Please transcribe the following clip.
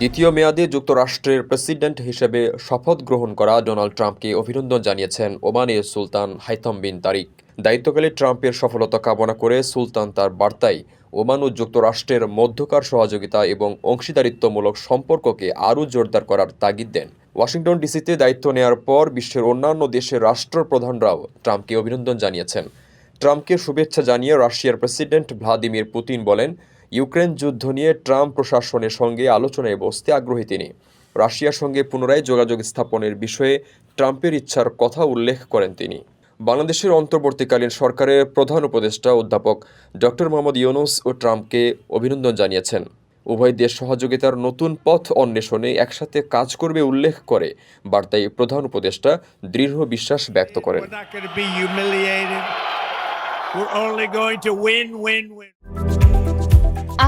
দ্বিতীয় মেয়াদে যুক্তরাষ্ট্রের প্রেসিডেন্ট হিসেবে শপথ গ্রহণ করা ডোনাল্ড ট্রাম্পকে অভিনন্দন জানিয়েছেন ওমানের সুলতান হাইথম বিন তারিক। দায়িত্বকালে ট্রাম্পের সফলতা কামনা করে সুলতান তার বার্তায় ওমান ও যুক্তরাষ্ট্রের মধ্যকার সহযোগিতা এবং অংশীদারিত্বমূলক সম্পর্ককে আরও জোরদার করার তাগিদ দেন। ওয়াশিংটন ডিসিতে দায়িত্ব নেওয়ার পর বিশ্বের অন্যান্য দেশের রাষ্ট্রপ্রধানরাও ট্রাম্পকে অভিনন্দন জানিয়েছেন। ট্রাম্পকে শুভেচ্ছা জানিয়ে রাশিয়ার প্রেসিডেন্ট ভ্লাদিমির পুতিন বলেন ইউক্রেন যুদ্ধ নিয়ে ট্রাম্প প্রশাসনের সঙ্গে আলোচনায় বসতে আগ্রহী তিনি। রাশিয়ার সঙ্গে পুনরায় যোগাযোগ স্থাপনের বিষয়ে ট্রাম্পের ইচ্ছার কথা উল্লেখ করেন তিনি। বাংলাদেশের অন্তর্বর্তীকালীন সরকারের প্রধান উপদেষ্টা অধ্যাপক ডক্টর মোহাম্মদ ইউনুস ও ট্রাম্পকে অভিনন্দন জানিয়েছেন। উভয় দেশ সহযোগিতার নতুন পথ অন্বেষণে একসাথে কাজ করবে উল্লেখ করে বার্তায় প্রধান উপদেষ্টা দৃঢ় বিশ্বাস ব্যক্ত করেন। We're only going to win, win, win.